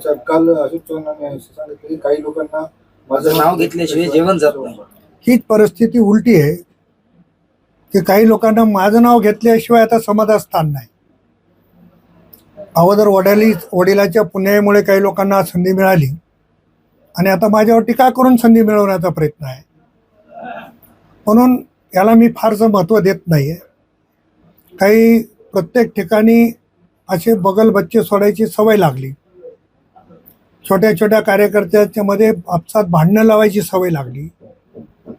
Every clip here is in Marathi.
सर काल अशोक चव्हाणांनी असं सांगितलं की काही लोकांना माझं नाव घेतल्याशिवाय जेवण जात नाही. हीच परिस्थिती उलटी आहे की काही लोकांना माझं नाव घेतल्याशिवाय आता समाजात स्थान नाही. अगोदर वडिली वडिलाच्या पुण्यामुळे काही लोकांना संधी मिळाली आणि आता माझ्यावर टीका करून संधी मिळवण्याचा प्रयत्न आहे? म्हणून याला मी फारसं महत्त्व देत नाही आहे काही प्रत्येक ठिकाणी असे बगल बच्चे सोडायची सवय लागली. छोट्या छोट्या कार्यकर्त्यांच्यामध्ये आपसात भांडणं लावायची सवय लागली.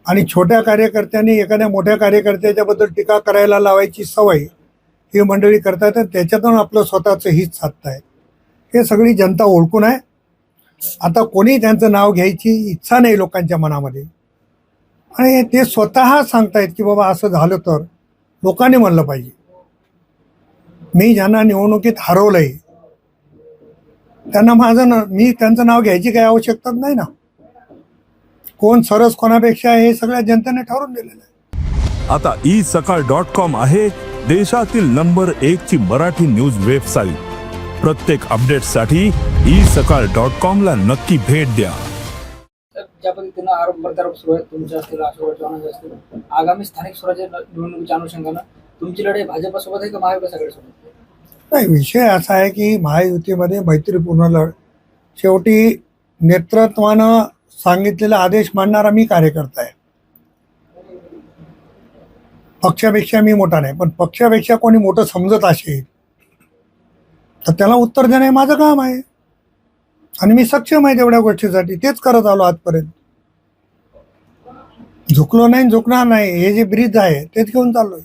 आणि छोट्या कार्यकर्त्यांनी एखाद्या मोठ्या कार्यकर्त्याच्याबद्दल टीका करायला लावायची सवय ही मंडळी करतात आणि त्याच्यातून आपलं स्वतःचं हित साधतायत हे सगळी जनता ओळखून आहे. आता कोणी त्यांचं नाव घ्यायची इच्छा नाही लोकांच्या मनामध्ये. आणि ते स्वतः सांगतायत की बाबा असं झालं तर लोकांनी म्हणलं पाहिजे. मी ज्यांना निवडणुकीत हरवलंय त्यांना माझं न मी त्यांचं नाव घ्यायची काही आवश्यकताच नाही ना. कोण सरस कोणापेक्षा आहे हे सगळ्या जनतेने ठरवून दिलेलं आहे. आता ई सकाळ डॉट कॉम आहे देशातील नंबर एक ची मराठी न्यूज वेबसाईट प्रत्येक अपडेटसाठी ई सकाळ डॉट कॉम ला नक्की भेट द्या. ज्या पद्धतीनं आरोप प्रत्यारोप सुरू आहेत तुमचे असतील अशोक चव्हाणांचे असतील आगामी स्थानिक स्वराज्य निवडणुकीच्या अनुषंगानं तुमची लढाई भाजपसोबत आहे का महाविकास आघाडीसोबत नाही विषय असा आहे की महायुतीमध्ये मैत्रीपूर्ण लढ. शेवटी नेतृत्वानं सांगितलेला आदेश मानणारा मी कार्यकर्ता आहे. पक्षापेक्षा मी मोठा नाही पण पक्षापेक्षा कोणी मोठं समजत असेल तर त्याला उत्तर देणं हे माझं काम आहे. आणि मी सक्षम आहे तेवढ्या गोष्टीसाठी तेच करत आलो आजपर्यंत. झुकलो नाही झुकणार नाही हे जे ब्रिज आहे तेच घेऊन चाललोय.